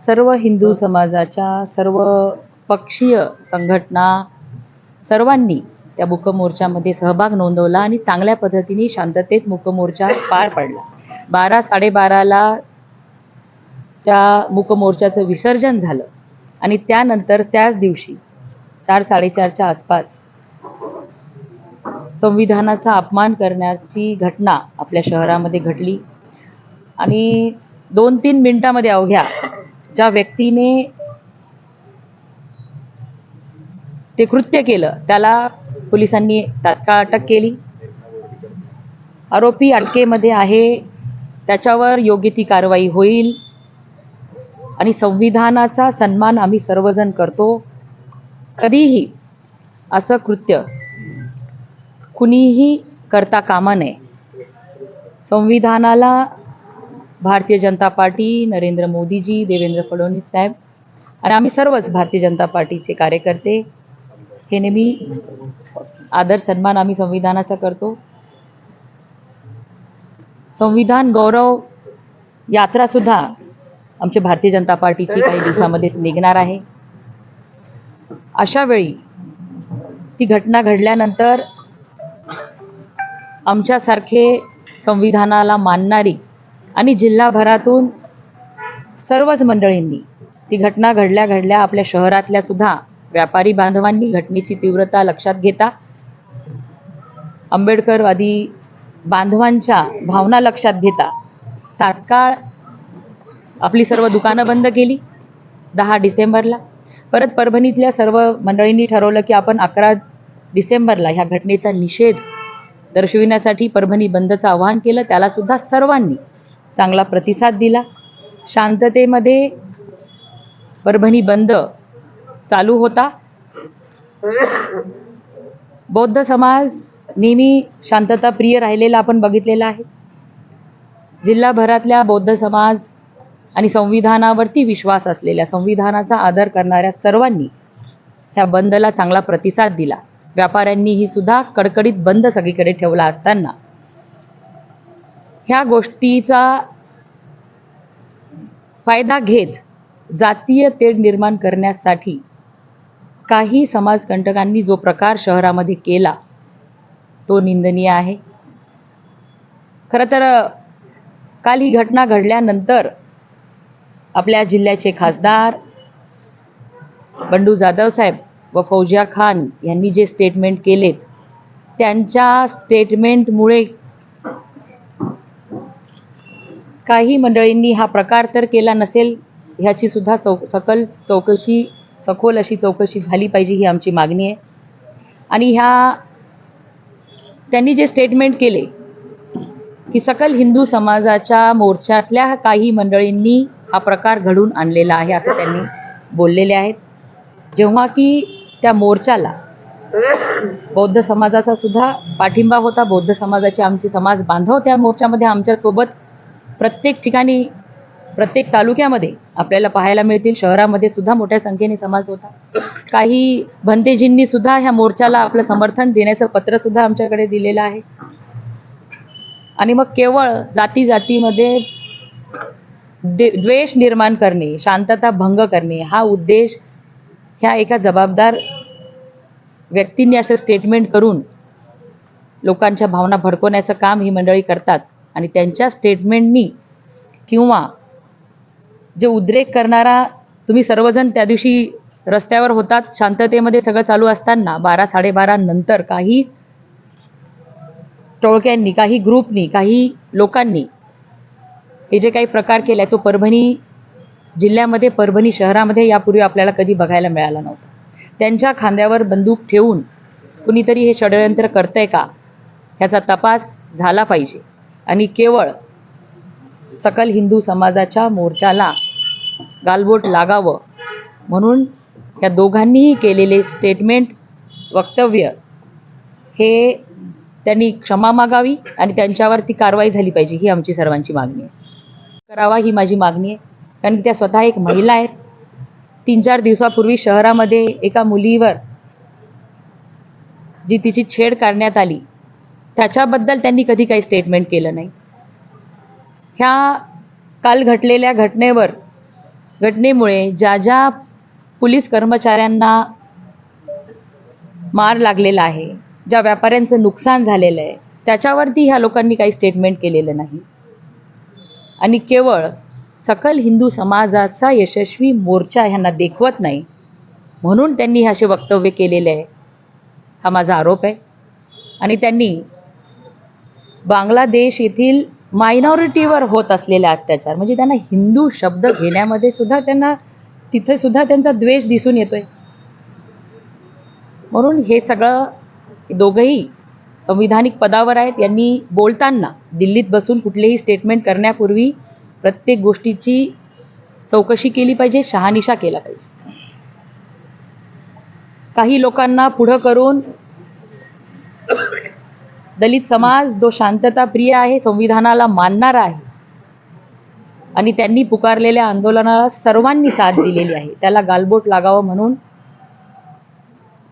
सर्व हिंदू समाजाच्या सर्व पक्षीय संघटना सर्वांनी त्या मूकमोर्चामध्ये सहभाग नोंदवला आणि चांगल्या पद्धतीने शांततेत मूकमोर्चा पार पडला. बारा साडेबाराला त्या मूकमोर्चाचं विसर्जन झालं आणि त्यानंतर त्याच दिवशी चार साडेचारच्या आसपास संविधानाचा अपमान करण्याची घटना आपल्या शहरामध्ये घडली. आणि दोन तीन मिनिटामध्ये अवघ्या ज्या व्यक्तीने ते कृत्य केलं त्याला पोलिसांनी तात्काळ अटक केली. आरोपी अटकेमध्ये आहे त्याच्यावर योग्य ती कारवाई होईल आणि संविधानाचा सन्मान आम्ही सर्वजण करतो. कधीही असं कृत्य कुणीही करता कामा नये. संविधानाला भारतीय जनता पार्टी नरेंद्र मोदीजी देवेंद्र फडणवीस साहेब आणि आम्ही सर्वच भारतीय जनता पार्टीचे कार्यकर्ते. हे नेहमी आदर सन्मान आम्ही संविधानाचा करतो. संविधान गौरव यात्रासुद्धा आमच्या भारतीय जनता पार्टीची काही दिवसामध्येच निघणार आहे. अशा वेळी ती घटना घडल्यानंतर आमच्यासारखे संविधानाला मानणारी आणि जिल्हाभरातून सर्वच मंडळींनी ती घटना घडल्या घडल्या आपल्या शहरातल्या सुद्धा व्यापारी बांधवांनी घटनेची तीव्रता लक्षात घेता आंबेडकरवादी बांधवांच्या भावना लक्षात घेता तात्काळ आपली सर्व दुकानं बंद केली दहा डिसेंबरला. परत परभणीतल्या सर्व मंडळींनी ठरवलं की आपण अकरा डिसेंबरला ह्या घटनेचा निषेध दर्शविण्यासाठी परभणी बंदचं आवाहन केलं. त्यालासुद्धा सर्वांनी चांगला प्रतिसाद दिला. शांततेमध्ये परभणी बंद चालू होता. बौद्ध समाज नेहमी शांतता प्रिय राहिलेला आपण बघितलेला आहे. जिल्हाभरातल्या बौद्ध समाज आणि संविधानावरती विश्वास असलेल्या संविधानाचा आदर करणाऱ्या सर्वांनी ह्या बंदला चांगला प्रतिसाद दिला. व्यापाऱ्यांनीही सुद्धा कडकडीत बंद सगळीकडे ठेवला असताना ह्या गोष्टीचा फायदा घेत जातीय तेढ निर्माण करण्यासाठी काही समाजकंटकांनी जो प्रकार शहरामध्ये केला तो निंदनीय आहे. खरं तर काल ही घटना घडल्यानंतर आपल्या जिल्ह्याचे खासदार बंडू जाधव साहेब व फौजिया खान यांनी जे स्टेटमेंट केलेत त्यांच्या स्टेटमेंटमुळे काही मंडळींनी हा प्रकार तर केला नसेल ह्याची सुद्धा चौ सकल चौकशी सखोल अशी चौकशी झाली पाहिजे ही आमची मागणी आहे. आणि ह्या त्यांनी जे स्टेटमेंट केले की सकल हिंदू समाजाच्या मोर्चातल्या काही मंडळींनी हा प्रकार घडून आणलेला आहे असं त्यांनी बोललेले आहेत. जेव्हा की त्या मोर्चाला बौद्ध समाजाचा सुद्धा पाठिंबा होता बौद्ध समाजाचे आमचे समाज बांधव त्या मोर्चामध्ये आमच्यासोबत प्रत्येक ठिकाणी प्रत्येक तालुक्यामध्ये आपल्याला पाहायला मिळतील. शहरामध्ये सुद्धा मोठ्या संख्येने समाज होता. काही भंतेजींनी सुद्धा ह्या मोर्चाला आपलं समर्थन देण्याचं पत्र सुद्धा आमच्याकडे दिलेलं आहे. आणि मग केवळ जाती जातीमध्ये द्वेष निर्माण करणे शांतता भंग करणे हा उद्देश ह्या एका जबाबदार व्यक्तींनी असं स्टेटमेंट करून लोकांच्या भावना भडकवण्याचं काम ही मंडळी करतात. आणि त्यांच्या स्टेटमेंटनी किंवा जे उद्रेक करणारा तुम्ही सर्वजण त्या दिवशी रस्त्यावर होतात शांततेमध्ये सगळं चालू असताना बारा साडेबारा नंतर काही टोळक्यांनी काही ग्रुपनी काही लोकांनी हे जे काही प्रकार केला तो परभणी जिल्ह्यामध्ये परभणी शहरामध्ये यापूर्वी आपल्याला कधी बघायला मिळाला नव्हता. त्यांच्या खांद्यावर बंदूक ठेवून कुणीतरी हे षडयंत्र करतंय का? ह्याचा तपास झाला पाहिजे. आणि केवळ सकल हिंदू समाजाच्या मोर्चाला गालबोट लागावं म्हणून या दोघांनीही केलेले स्टेटमेंट वक्तव्य हे त्यांनी क्षमा मागावी आणि त्यांच्यावर ती कारवाई झाली पाहिजे ही आमची सर्वांची मागणी आहे. करावा ही माझी मागणी आहे. कारण की त्या स्वतः एक महिला आहेत. तीन चार दिवसापूर्वी शहरामध्ये एका मुलीवर जी तिची छेड काढण्यात आली त्याच्याबद्दल त्यांनी कधी काही स्टेटमेंट केलं नाही. ह्या काल घटलेल्या घटनेवर घटनेमुळे ज्या ज्या पोलीस कर्मचाऱ्यांना मार लागलेला आहे ज्या व्यापाऱ्यांचं नुकसान झालेलं आहे त्याच्यावरती ह्या लोकांनी काही स्टेटमेंट केलेलं नाही. आणि केवळ सकल हिंदू समाजाचा यशस्वी मोर्चा ह्यांना देखवत नाही म्हणून त्यांनी असे वक्तव्य केलेले आहे. हा माझा आरोप आहे. आणि त्यांनी बांगलादेश येथील मायनॉरिटीवर होत असलेले अत्याचार. म्हणजे त्यांना हिंदू शब्द घेण्यामध्ये सुद्धा त्यांना तिथे सुद्धा त्यांचा द्वेष दिसून येतोय. म्हणून हे सगळं दोघंही संविधानिक पदावर आहेत. यांनी बोलताना दिल्लीत बसून कुठलेही स्टेटमेंट करण्यापूर्वी प्रत्येक गोष्टीची चौकशी केली पाहिजे शहानिशा केला पाहिजे. काही लोकांना पुढं करून दलित समाज जो शांतता प्रिय आहे संविधानाला मानणारा आहे. आणि त्यांनी पुकारलेल्या आंदोलनाला सर्वांनी साथ दिलेली आहे. त्याला गालबोट लागावं म्हणून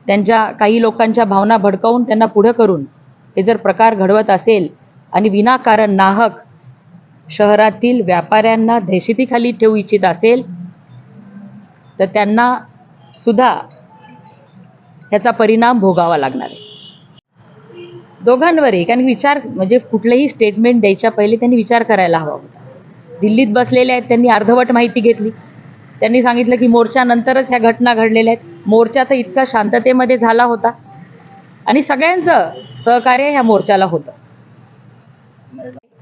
त्यांच्या काही लोकांच्या भावना भडकावून त्यांना पुढं करून हे जर प्रकार घडवत असेल आणि विनाकारण नाहक शहरातील व्यापाऱ्यांना दहशतीखाली ठेवू इच्छित असेल तर त्यांना सुद्धा ह्याचा परिणाम भोगावा लागणार आहे. दोघांवरही कारण विचार म्हणजे कुठलंही स्टेटमेंट द्यायच्या पहिले त्यांनी विचार करायला हवा होता. दिल्लीत बसलेले आहेत त्यांनी अर्धवट माहिती घेतली. त्यांनी सांगितलं की मोर्चानंतरच ह्या घटना घडलेल्या आहेत. मोर्चा तर इतका शांततेमध्ये झाला होता. आणि सगळ्यांचं सहकार्य ह्या मोर्चाला होतं.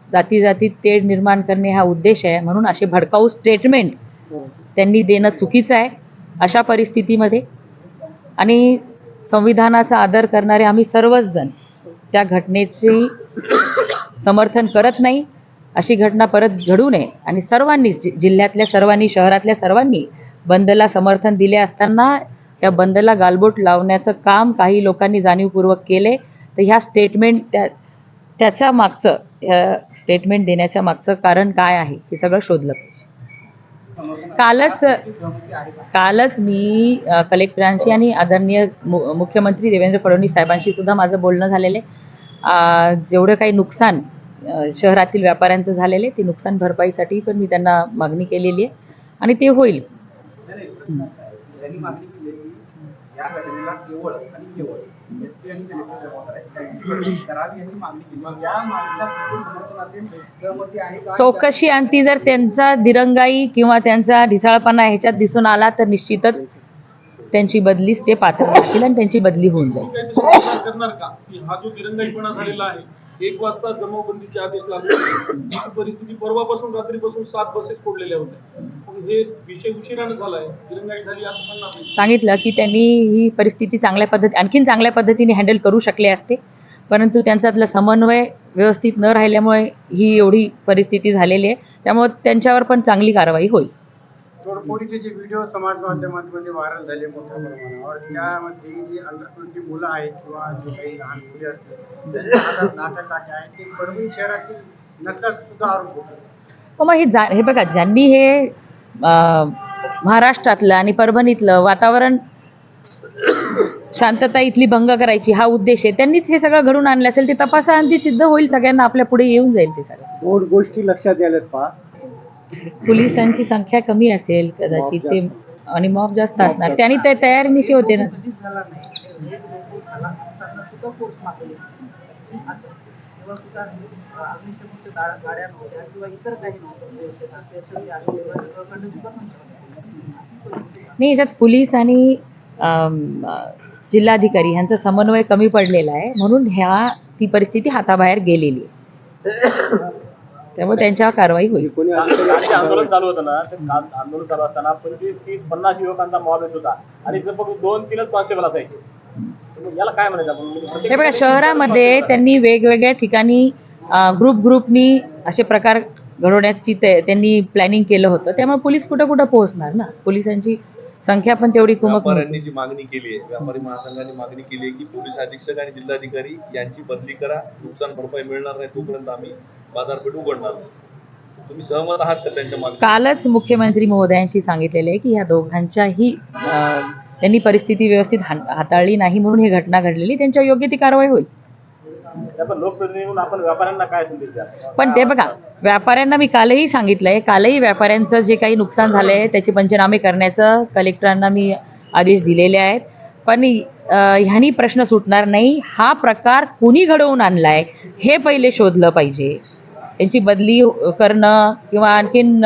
जाती जातीत तेढ निर्माण करणे हा उद्देश आहे. म्हणून असे भडकाऊ स्टेटमेंट त्यांनी देणं चुकीचं आहे अशा परिस्थितीमध्ये. आणि संविधानाचा आदर करणारे आम्ही सर्वच जण त्या घटनेची समर्थन करत नाही. अशी घटना परत घडू नये. आणि सर्वांनीच जिल्ह्यातल्या सर्वांनी शहरातल्या सर्वांनी बंदला समर्थन दिले असताना या बंदला गालबोट लावण्याचं काम काही लोकांनी जाणीवपूर्वक केले. तर ह्या स्टेटमेंट त्या त्याच्या मागचं स्टेटमेंट देण्याच्या मागचं कारण काय आहे हे सगळं शोधलं पाहिजे. कालच कालच मी कलेक्टरांशी आणि आदरणीय मुख्यमंत्री देवेंद्र फडणवीस साहेबांशी सुद्धा माझं बोलणं झालेलं आहे. जेवढं काही नुकसान शहरातील व्यापाऱ्यांचं झालेलं आहे ते नुकसान भरपाईसाठी पण मी त्यांना मागणी केलेली आहे आणि ते होईल. चौकशी आणि ती चौकशी जर त्यांचा दिरंगाई किंवा त्यांचा ढिसाळपणा ह्याच्यात दिसून आला तर निश्चितच त्यांची बदलीच ते पात्र असतील आणि त्यांची बदली होऊन जाईल. काय ते स्वीकार करणार का? की हा जो दिरंगाईपणा झालेला आहे एक वाजता जमावबंदीचे आदेश लागले ही परिस्थिती परवापासून रात्रीपासून सात बसेस फोडलेल्या होत्या. मग हे विषय उशिरानं झालाय. दिरंगाई झाली असं म्हणणार नाही. सांगितलं की त्यांनी ही परिस्थिती चांगल्या पद्धती आणखीन चांगल्या पद्धतीने हँडल करू शकले असते. परंतु त्यांच्यातलं समन्वय व्यवस्थित न राहिल्यामुळे ही एवढी परिस्थिती झालेली आहे. त्यामुळे त्यांच्यावर पण चांगली कारवाई होईल. तोडफोडीचे जे व्हिडिओ समाज माध्यमांमध्ये व्हायरल झाले मोठ्या प्रमाणावर त्यामध्ये जी अंडर ट्वेंटी मुलं आहेत किंवा जे काही लहान मुली असतील काठ्या आहेत ते परभणी शहरातील नसल्याचा सुद्धा आरोप होतो. मग हे जा हे बघा ज्यांनी हे महाराष्ट्रातलं आणि परभणीतलं वातावरण शांतता इथली भंग करायची हा उद्देश आहे त्यांनीच हे सगळं घडून आणलं असेल ते तपासाअंती सिद्ध होईल सगळ्यांना आपल्या पुढे येऊन जाईल ते सगळं. दोन गोष्टी लक्षात यायल्यात पहा. पोलिसांची संख्या कमी असेल कदाचित ते आणि मॉब जास्त असणार. त्यांनी ते तयारीनिशी होते ना. नाही याच्यात पोलीस आणि जिल्हाधिकारी ह्यांचा समन्वय कमी पडलेला आहे. म्हणून ह्या ती परिस्थिती हाताबाहेर गेलेली आहे. त्यामुळे त्यांच्यावर कारवाई होईल. आंदोलन चालू होतं ना आंदोलन चालू असताना पंचवीस तीस पन्नास युवकांचा मॉब येत होता. आणि फक्त दोन तीनच कॉन्स्टेबल असायचे. याला काय म्हणायचं आपण? म्हणजे हे बघा शहरामध्ये त्यांनी वेगवेगळ्या ठिकाणी ग्रुप ग्रुपनी असे प्रकार घडवण्याची ते त्यांनी प्लॅनिंग केलं होतं. त्यामुळे पोलीस कुठं कुठं पोहोचणार ना? पोलिसांची संख्या पण तेवढी कुमक व्यापाऱ्यांनी जी मागणी केली आहे व्यापारी महासंघाने मागणी केली आहे की पोलीस अधीक्षक आणि जिल्हाधिकारी यांची बदली करा नुकसान भरपाई मिळणार नाही तोपर्यंत आम्ही बाजारपेठ उघडणार नाही. तुम्ही सहमत आहात का त्यांच्या मागणी कालच मुख्यमंत्री महोदयांशी सांगितलेलं आहे की ह्या दोघांच्याही त्यांनी परिस्थिती व्यवस्थित हाताळली नाही म्हणून ही घटना घडलेली त्यांच्यावर योग्य ती कारवाई होईल. लोकप्रतिनिधी आपण व्यापाऱ्यांना काय संदेश द्या पण ते बघा व्यापाऱ्यांना मी कालही सांगितलंय कालही व्यापाऱ्यांचं जे काही नुकसान झालंय त्याचे पंचनामे करण्याचं कलेक्टरांना मी आदेश दिलेले आहेत. पण ह्यानी प्रश्न सुटणार नाही. हा प्रकार कुणी घडवून आणलाय हे पहिले शोधलं पाहिजे. त्यांची बदली करणं किंवा आणखीन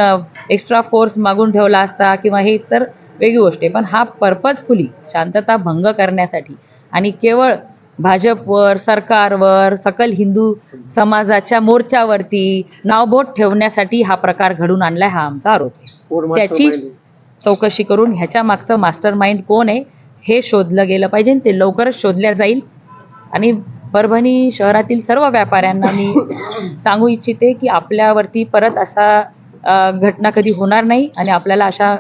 एक्स्ट्रा फोर्स मागून ठेवला असता किंवा हे तर वेगळी गोष्ट आहे. पण हा पर्पजफुली शांतता भंग करण्यासाठी आणि केवळ भाजपवर सरकारवर सकल हिंदू समाजाच्या मोर्चावरती नावबोट ठेवण्यासाठी हा प्रकार घडून आणलाय हा आमचा आरोप आहे. त्याची चौकशी करून ह्याच्या मागचं मास्टर माइंड कोण आहे हे शोधलं गेलं पाहिजे ते लवकरच शोधल्या जाईल. आणि परभणी शहरातील सर्व व्यापाऱ्यांना मी सांगू इच्छिते की आपल्यावरती परत अशा घटना कधी होणार नाही आणि आपल्याला अशा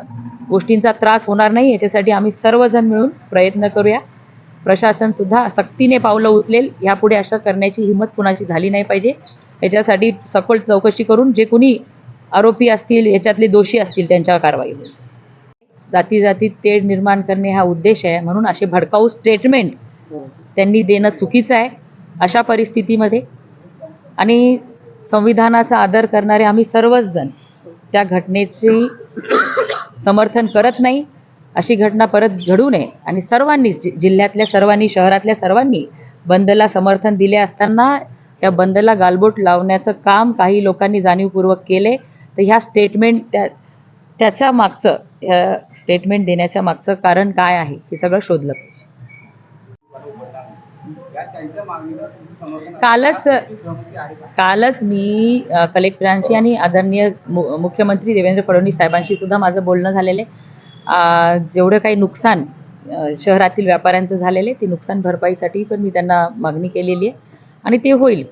गोष्टींचा त्रास होणार नाही याच्यासाठी आम्ही सर्वजण मिळून प्रयत्न करूया. प्रशासन सुद्धा सक्तीने पावलं उचलेल. यापुढे अशा करण्याची हिंमत कुणाची झाली नाही पाहिजे. याच्यासाठी सखोल चौकशी करून जे कुणी आरोपी असतील याच्यातले दोषी असतील त्यांच्यावर कारवाई होईल. जाती जातीत तेढ निर्माण करणे हा उद्देश आहे म्हणून असे भडकाऊ स्टेटमेंट त्यांनी देणं चुकीचं आहे अशा परिस्थितीमध्ये. आणि संविधानाचा आदर करणारे आम्ही सर्वच जण त्या घटनेची समर्थन करत नाही. अशी घटना परत घडू नये. आणि सर्वांनीच जिल्ह्यातल्या सर्वांनी शहरातल्या सर्वांनी बंदला समर्थन दिले असताना या बंदला गालबोट लावण्याचं काम काही लोकांनी जाणीवपूर्वक केले. तर ह्या स्टेटमेंट त्या त्याच्या मागचं स्टेटमेंट देण्याच्या मागचं कारण काय आहे हे सगळं शोधलं पाहिजे. कालच कालच मी कलेक्टरांशी आणि आदरणीय मुख्यमंत्री देवेंद्र फडणवीस साहेबांशी सुद्धा माझं बोलणं झालेलं आहे. जेवढं काही नुकसान शहरातील व्यापाऱ्यांचं झालेलं आहे ते नुकसान भरपाईसाठी पण मी त्यांना मागणी केलेली आहे आणि ते होईल.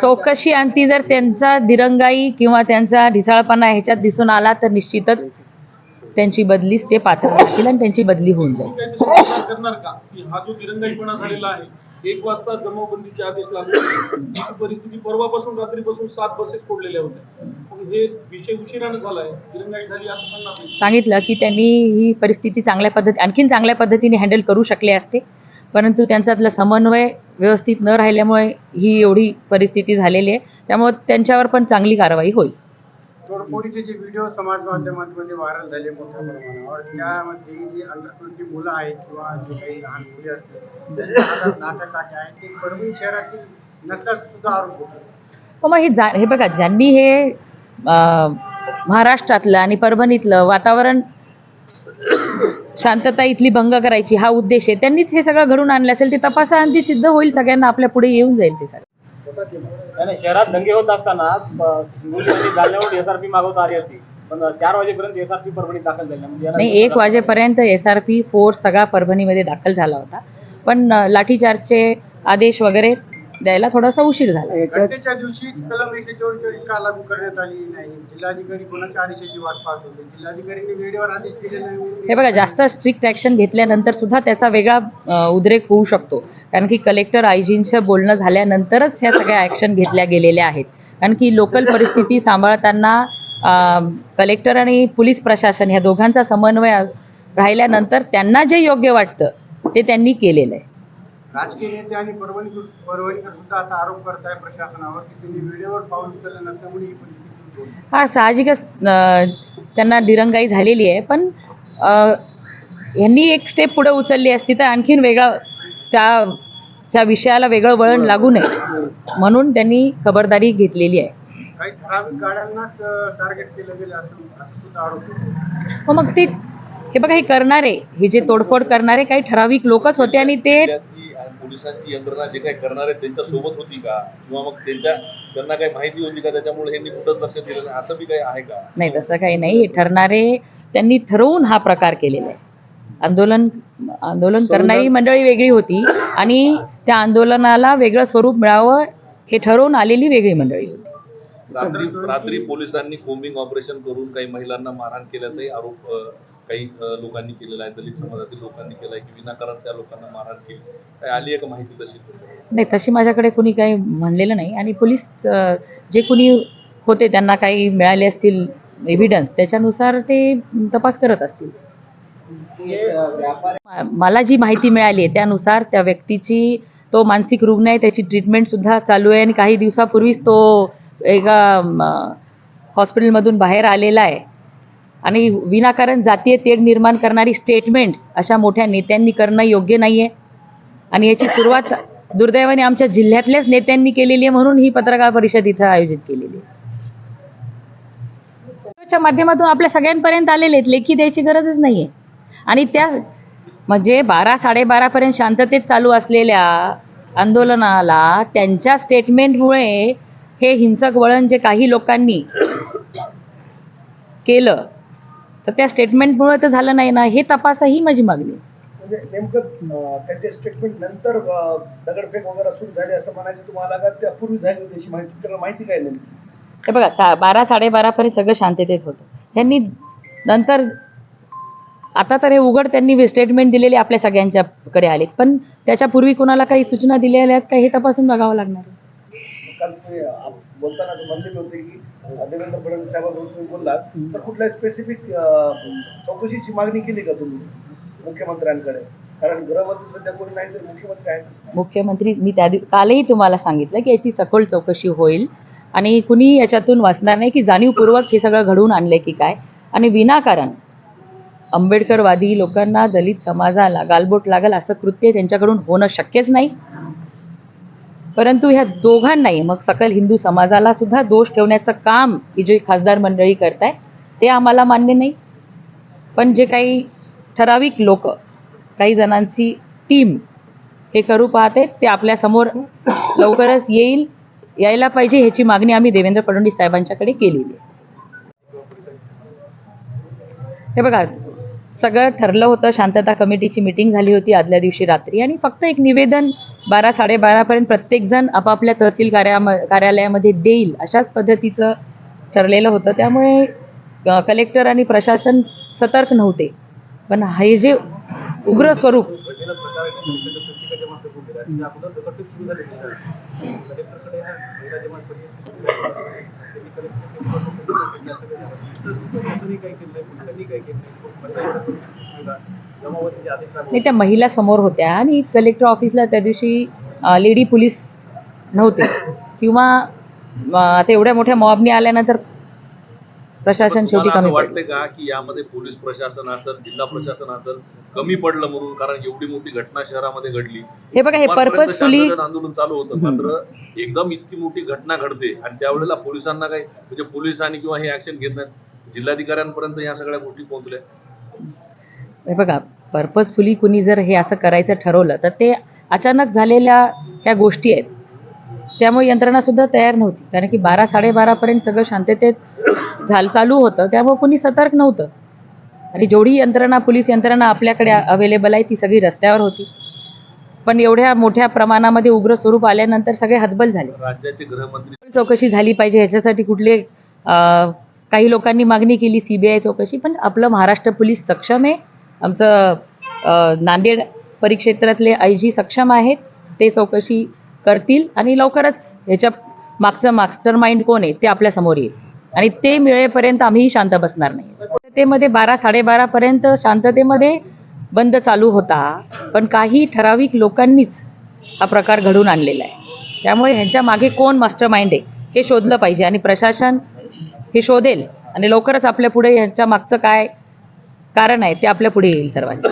चौकशी आणि ती चौकशी जर त्यांचा दिरंगाई किंवा त्यांचा ढिसाळपणा ह्याच्यात दिसून आला तर निश्चितच त्यांची बदलीच ते पात्र राहतील आणि त्यांची बदली होऊन जाईल. करणार का? की हा जो दिरंगाईपणा झालेला आहे एक वाजता जमावबंदीचे आदेश लागले ही परिस्थिती परवापासून रात्रीपासून सात बसेस होत्या. मग हे विषय उशिरानं झालाय. दिरंगाई झाली असं म्हणणार नाही. सांगितलं की त्यांनी ही परिस्थिती चांगल्या पद्धती आणखीन चांगल्या पद्धतीने हँडल करू शकले असते. परंतु त्यांच्यातलं समन्वय व्यवस्थित न राहिल्यामुळे ही एवढी परिस्थिती झालेली आहे. त्यामुळे त्यांच्यावर पण चांगली कारवाई होईल. तोडफोडीचे जे व्हिडिओ समाज माध्यमांमध्ये व्हायरल झाले मोठ्या प्रमाणावर त्यामध्ये जी अंडरग्राऊंडची मुलं आहेत किंवा जे काही लहान मुले असतील नाटकाचे आहेत ते परभणी शहरातील नसल्याचा सुद्धा आरोप होतो. हो, मग हे जा हे बघा ज्यांनी हे महाराष्ट्रातलं आणि परभणीतलं वातावरण शांतता इथली भंग करायची हा उद्देश आहे त्यांनीच हे सगळं घडून आणलं असेल ते तपासाअंती सिद्ध होईल सगळ्यांना आपल्या पुढे येऊन जाईल ते सगळं. नाही, शहरात दंगे होत असताना हिंगोली जालन्यावर एसआरपी मागवता आली होती पण चार वाजेपर्यंत एसआरपी परभणी दाखल झाली नाही. म्हणजे याला नाही एक वाजेपर्यंत एस आर पी फोर्स सगळा परभणीमध्ये दाखल झाला होता पण अं, लाठीचार्जचे आदेश वगैरे द्यायला थोडासा उशीर झाला. घटनेच्या दिवशी कलम एकशे चौवेचाळीस का लागू करण्यात आली नाही? जिल्हाधिकारी कोणाच्या आदेशाची वाट पाहत होते? जिल्हाधिकाऱ्यांनी वेळेवर आदेश दिले नाही. हे बघा जास्त स्ट्रिक्ट ॲक्शन घेतल्यानंतर सुद्धा त्याचा वेगळा उद्रेक होऊ शकतो. कारण की कलेक्टर आयजींचं बोलणं झाल्यानंतरच ह्या सगळ्या ॲक्शन घेतल्या गेलेल्या आहेत. कारण की लोकल परिस्थिती सांभाळताना कलेक्टर आणि पोलीस प्रशासन ह्या दोघांचा समन्वय राहिल्यानंतर त्यांना जे योग्य वाटतं ते त्यांनी केलेलं आहे. राजकीय नेते आणि परभणी परभणीकर सुद्धा असा आरोप करताय प्रशासनावर की त्यांनी वेळेवर पाऊल उचललं नसल्यामुळे ही परिस्थिती उद्भवली. हा साहजिकच अ, त्यांना दिरंगाई झालेली आहे पण अ, यांनी एक स्टेप पुढे उचलली असती तर आणखीन वेगळा त्या त्या विषयाला वेगळं वळण लागू नये म्हणून त्यांनी खबरदारी घेतलेली आहे काही ठराविक गाड्यांनाच टार्गेट केलं गेलं असं असं सुद्धा आरोप होतो. हो मग ते हे बघा हे करणारे हे जे तोडफोड करणारे काही ठराविक लोकच होते आणि ते पोलिसांची यंत्रणा जे काही करणार आहे त्यांच्यासोबत होती का? किंवा मग त्यांच्या त्यांना काही माहिती होती का? त्याच्यामुळे ह्यांनी कुठंच लक्ष दिलं नाही. असं बी काही आहे का? नाही तसं काही नाही. हे ठरणारे त्यांनी ठरवून हा प्रकार केलेला आहे. आंदोलन आंदोलन करणारी मंडळी वेगळी होती आणि त्या आंदोलनाला वेगळं स्वरूप मिळावं हे ठरवून आलेली वेगळी मंडळी होती. रात्री रात्री पोलिसांनी कोम्बिंग ऑपरेशन करून काही महिलांना मारहाण केल्याचाही आरोप काही लोकांनी केलेला आहे दलित समाजातील लोकांनी केला आहे की विनाकारण त्या लोकांना मारहाण केली. काही आली आहे का माहिती तशी? नाही तशी माझ्याकडे कुणी काही म्हणलेलं नाही. आणि पोलीस जे कुणी होते त्यांना काही मिळाले असतील एव्हिडन्स त्याच्यानुसार ते तपास करत असतील. मला जी माहिती मिळाली आहे त्यानुसार त्या व्यक्तीची तो मानसिक रुग्ण आहे त्याची ट्रीटमेंटसुद्धा चालू आहे आणि काही दिवसापूर्वीच तो एका हॉस्पिटलमधून बाहेर आलेला आहे. आणि विनाकारण जातीय तेढ निर्माण करणारी स्टेटमेंट्स अशा मोठ्या नेत्यांनी करणं योग्य नाही आहे आणि याची सुरुवात दुर्दैवाने आमच्या जिल्ह्यातल्याच नेत्यांनी केलेली आहे म्हणून ही पत्रकार परिषद इथं आयोजित केलेली आहे. च्या माध्यमातून आपल्या सगळ्यांपर्यंत आलेले आहेत. लेखी द्यायची गरजच नाही आहे आणि त्या म्हणजे बारा साडेबारापर्यंत शांततेत चालू असलेल्या आंदोलनाला त्यांच्या स्टेटमेंटमुळे हे हिंसक वळण जे काही लोकांनी केलं तर त्या स्टेटमेंटमुळे तर झालं नाही ना. हे तपासही माझी मागणी. म्हणजे नंतर अं, दगडफेक वगैरे सुरू झाली असं म्हणायचं तुम्हाला का? त्यापूर्वी झाली होती अशी माहिती. तुला माहिती काय नेमकी? हे बघा सा बारा साडेबारापर्यंत सगळं शांततेत होतं. त्यांनी नंतर आता तर हे उघड त्यांनी स्टेटमेंट दिलेले आपल्या सगळ्यांच्याकडे आलेत. पण त्याच्यापूर्वी कुणाला काही सूचना दिलेल्या आहेत का हे तपासून बघावं लागणार आहे. काल तुम्ही बोलताना म्हणलेले होते की देवेंद्र फडणवीस साहेबांबरोबर तुम्ही बोललात तर कुठल्या स्पेसिफिक चौकशीची मागणी केली का तुम्ही मुख्यमंत्र्यांकडे? कारण गृहमंत्री सध्या कोणी नाही तर मुख्यमंत्री आहेत. मुख्यमंत्री मी त्या कालही तुम्हाला सांगितलं की याची सखोल चौकशी होईल. आणि कुणी याच्यातून वाचणार नाही की जाणीवपूर्वक हे सगळं घडवून आणलंय की काय. आणि विनाकारण आंबेडकरवादी लोकांना दलित समाजाला गालबोट लागल असं कृत्य त्यांच्याकडून होणं शक्यच नाही. परंतु ह्या दोघांनाही मग सकल हिंदू समाजाला सुद्धा दोष ठेवण्याचं काम ही जे खासदार मंडळी करताय ते आम्हाला मान्य नाही. पण जे काही ठराविक लोक काही जणांची टीम हे करू पाहते ते आपल्यासमोर लवकरच येईल यायला पाहिजे ह्याची मागणी आम्ही देवेंद्र फडणवीस साहेबांच्याकडे केलेली आहे. हे बघा सगळं ठरलं होतं. शांतता कमिटीची मिटिंग झाली होती आदल्या दिवशी रात्री. आणि फक्त एक निवेदन बारा साडेबारापर्यंत प्रत्येकजण आपापल्या तहसील कार्याम कार्यालयामध्ये देईल अशाच पद्धतीचं ठरलेलं होतं. त्यामुळे कलेक्टर आणि प्रशासन सतर्क नव्हते. पण हे जे उग्र स्वरूप नाही. त्या महिला समोर होत्या आणि कलेक्टर ऑफिसला त्या दिवशी लेडी पोलीस नव्हते. किंवा आता एवढ्या मोठ्या मॉबने आल्यानंतर प्रशासन शेवटी कमी वाटतंय का की यामध्ये पोलीस प्रशासन असेल जिल्हा प्रशासन असेल कमी पडलं म्हणून कारण एवढी मोठी घटना शहरामध्ये घडली? हे बघा हे पर्पजफुली आंदोलन चालू होतं. मात्र एकदम इतकी मोठी घटना घडते आणि त्यावेळेला पोलिसांना काही म्हणजे पोलिसांनी किंवा हे ऍक्शन घेत नाहीत. जिल्हाधिकाऱ्यांपर्यंत ह्या सगळ्या गोष्टी पोहोचल्या. हे बघा पर्पजफुली कुणी जर हे असं करायचं ठरवलं तर ते अचानक झालेल्या ह्या गोष्टी आहेत. त्यामुळे यंत्रणासुद्धा तयार नव्हती. कारण की बारा साडेबारापर्यंत सगळं शांततेत झाल चालू होतं. त्यामुळे कुणी सतर्क नव्हतं. आणि जेवढी यंत्रणा पोलीस यंत्रणा आपल्याकडे अवेलेबल आहे ती सगळी रस्त्यावर होती. पण एवढ्या मोठ्या प्रमाणामध्ये उग्र स्वरूप आल्यानंतर सगळे हतबल झाले. राज्याचे गृहमंत्री चौकशी झाली पाहिजे ह्याच्यासाठी कुठले काही लोकांनी मागणी केली सी बी आय चौकशी. पण आपलं महाराष्ट्र पोलीस सक्षम आहे. आमचं नांदेड परिक्षेत्रातले आय जी सक्षम आहेत. ते चौकशी करतील आणि लवकरच ह्याच्या मागचं मास्टर माइंड कोण आहे ते आपल्यासमोर येईल. आणि ते मिळेपर्यंत आम्हीही शांत बसणार नाही. शांततेमध्ये बारा साडेबारापर्यंत शांततेमध्ये बंद चालू होता पण काही ठराविक लोकांनीच हा प्रकार घडून आणलेला आहे. त्यामुळे ह्यांच्या मागे कोण मास्टर माइंड आहे हे शोधलं पाहिजे आणि प्रशासन हे शोधेल आणि लवकरच आपल्या पुढे ह्यांच्या मागचं काय कारण आहे ते आपल्या पुढे येईल सर्वांच्या